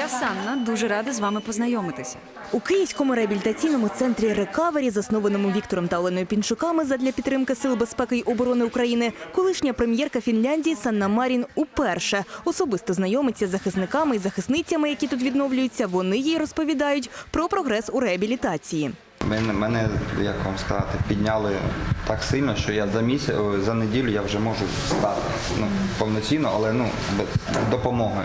Я Санна, дуже рада з вами познайомитися. У Київському реабілітаційному центрі Рекавері, заснованому Віктором та Оленою Пінчуками задля підтримки сил безпеки й оборони України, колишня прем'єрка Фінляндії Санна Марін уперше особисто знайомиться з захисниками і захисницями, які тут відновлюються. Вони їй розповідають про прогрес у реабілітації. Мене, мене, як вам сказати, підняли так сильно, що я за місяць, за неділю я вже можу стати ну, повноцінно, але ну, без допомоги.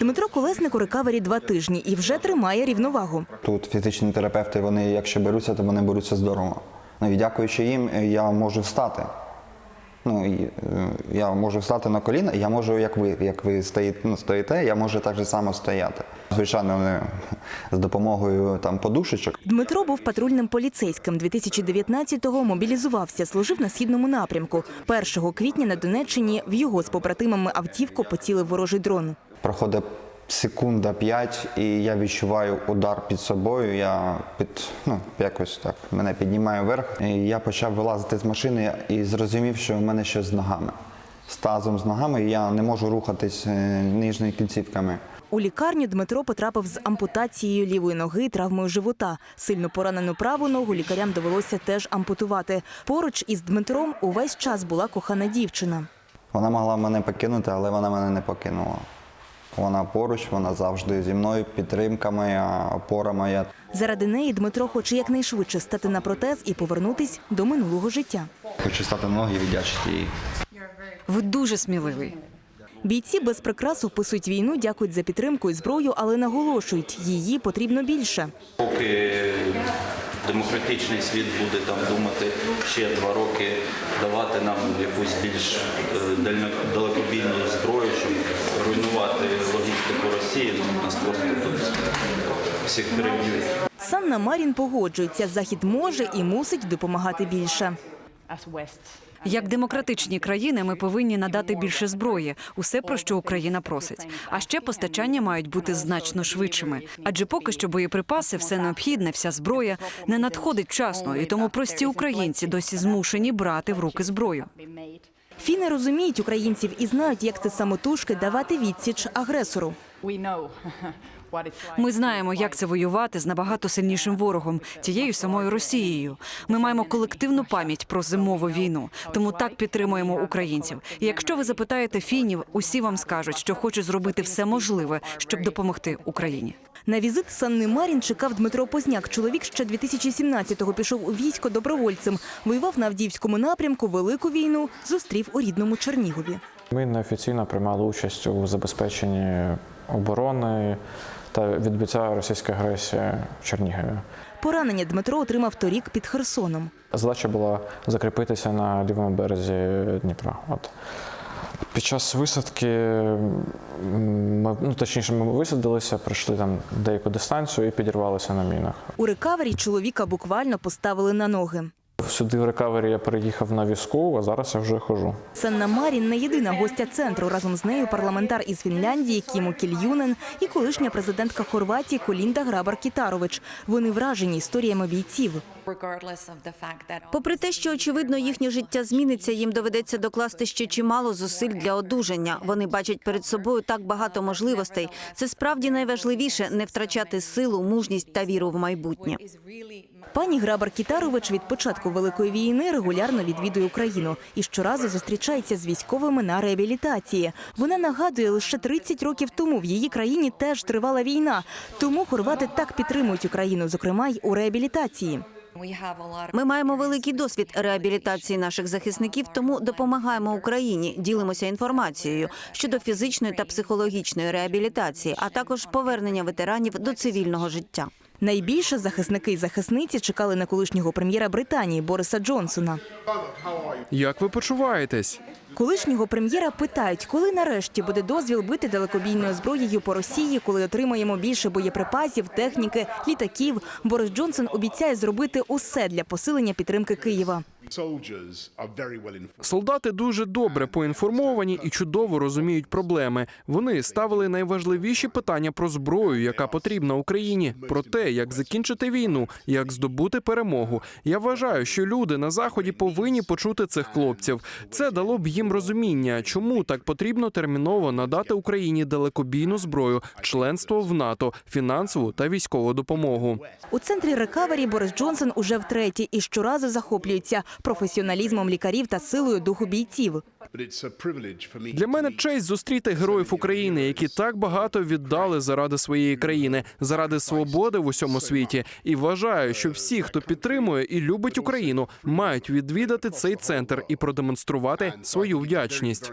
Дмитро Колесник у рекавері два тижні і вже тримає рівновагу. Тут фізичні терапевти, вони якщо беруться, то вони беруться здорово. Ну і дякуючи їм, е, я можу встати. Ну, е, я можу встати на коліна, я можу, як ви, як ви стоїте, ну, стоїте, я можу так же само стояти. Звичайно, з допомогою там подушечок. Дмитро був патрульним поліцейським. 2019-го мобілізувався, служив на східному напрямку. 1 квітня на Донеччині в його з побратимами автівку поцілив ворожий дрон. Проходить секунда п'ять, і я відчуваю удар під собою. Я під ну якось так мене піднімає вверх. І я почав вилазити з машини і зрозумів, що в мене щось з ногами. З тазом з ногами я не можу рухатись е, нижніми кінцівками. У лікарню Дмитро потрапив з ампутацією лівої ноги і травмою живота. Сильно поранену праву ногу лікарям довелося теж ампутувати. Поруч із Дмитром увесь час була кохана дівчина. Вона могла мене покинути, але вона мене не покинула. Вона поруч, вона завжди зі мною, підтримка моя, опора моя. Заради неї Дмитро хоче якнайшвидше стати на протез і повернутись до минулого життя. Хочу стати ноги і віддячити їй. Ви дуже сміливий. Бійці без прикрас описують війну, дякують за підтримку і зброю, але наголошують, її потрібно більше. Поки демократичний світ буде там думати ще два роки давати нам якусь більш е, дально- далекобійну зброю, щоб Росії, ну, нас просто тут всіх переб'ють. Санна Марін погоджується, захід може і мусить допомагати більше. Як демократичні країни, ми повинні надати більше зброї, усе про що Україна просить. А ще постачання мають бути значно швидшими. Адже поки що боєприпаси, все необхідне, вся зброя не надходить вчасно, і тому прості українці досі змушені брати в руки зброю. Фіни розуміють українців і знають, як це самотужки давати відсіч агресору. Ми знаємо, як це воювати з набагато сильнішим ворогом, тією самою Росією. Ми маємо колективну пам'ять про зимову війну, тому так підтримуємо українців. І якщо ви запитаєте фінів, усі вам скажуть, що хочуть зробити все можливе, щоб допомогти Україні. На візит Санни Марін чекав Дмитро Позняк. Чоловік ще 2017-го пішов у військо добровольцем. Воював на Авдіївському напрямку, велику війну зустрів у рідному Чернігові. Ми неофіційно приймали участь у забезпеченні оборони та відбиття російської агресії в Чернігові. Поранення Дмитро отримав торік під Херсоном. Задача була закріпитися на лівому березі Дніпра. От. Під час висадки, ми, ну точніше, ми висадилися, пройшли там деяку дистанцію і підірвалися на мінах. У рекавері чоловіка буквально поставили на ноги. Сюди в рекавері я переїхав на візку, а зараз я вже хожу. Санна Марін не єдина гостя центру. Разом з нею парламентар із Фінляндії Кімо Кільюнен і колишня президентка Хорватії Колінда Грабар-Кітарович. Вони вражені історіями бійців. Попри те, що очевидно їхнє життя зміниться, їм доведеться докласти ще чимало зусиль для одужання. Вони бачать перед собою так багато можливостей. Це справді найважливіше не втрачати силу, мужність та віру в майбутнє. Пані Грабар Кітарович від початку великої війни регулярно відвідує Україну і щоразу зустрічається з військовими на реабілітації. Вона нагадує, лише 30 років тому в її країні теж тривала війна. Тому хорвати так підтримують Україну, зокрема й у реабілітації. Ми маємо великий досвід реабілітації наших захисників, тому допомагаємо Україні, ділимося інформацією щодо фізичної та психологічної реабілітації, а також повернення ветеранів до цивільного життя. Найбільше захисники і захисниці чекали на колишнього прем'єра Британії Бориса Джонсона. Як ви почуваєтесь? Колишнього прем'єра питають, коли нарешті буде дозвіл бити далекобійною зброєю по Росії, коли отримаємо більше боєприпасів, техніки, літаків. Борис Джонсон обіцяє зробити усе для посилення підтримки Києва. Soldiers are very well informed. Солдати дуже добре поінформовані і чудово розуміють проблеми. Вони ставили найважливіші питання про зброю, яка потрібна Україні, про те, як закінчити війну, як здобути перемогу. Я вважаю, що люди на заході повинні почути цих хлопців. Це дало б їм розуміння, чому так потрібно терміново надати Україні далекобійну зброю, членство в НАТО, фінансову та військову допомогу. У центрі рекавері Борис Джонсон уже втретє і щоразу захоплюється професіоналізмом лікарів та силою духу бійців. Для мене честь зустріти героїв України, які так багато віддали заради своєї країни, заради свободи в усьому світі. І вважаю, що всі, хто підтримує і любить Україну, мають відвідати цей центр і продемонструвати свою вдячність.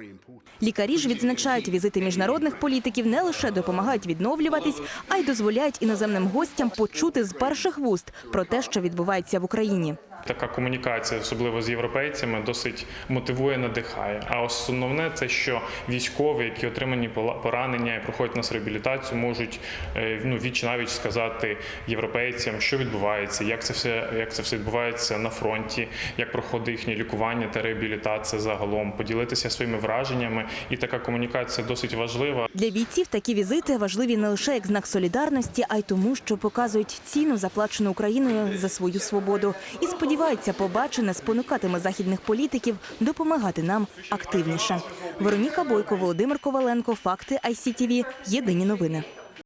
Лікарі ж відзначають, візити міжнародних політиків не лише допомагають відновлюватись, а й дозволяють іноземним гостям почути з перших вуст про те, що відбувається в Україні. Така комунікація, особливо з європейцями, досить мотивує, надихає. А основне це, що військові, які отримані поранення і проходять нас реабілітацію, можуть е, ну віч навіть сказати європейцям, що відбувається, як це все як це все відбувається на фронті, як проходить їхнє лікування та реабілітація загалом, поділитися своїми враженнями. І така комунікація досить важлива. Для бійців такі візити важливі не лише як знак солідарності, а й тому, що показують ціну, заплачену Україною за свою свободу, і сподіваються, побачене спонукатиме західних політиків допомагати нам активніше. Вероніка Бойко, Володимир Коваленко, факти ICTV, Єдині новини.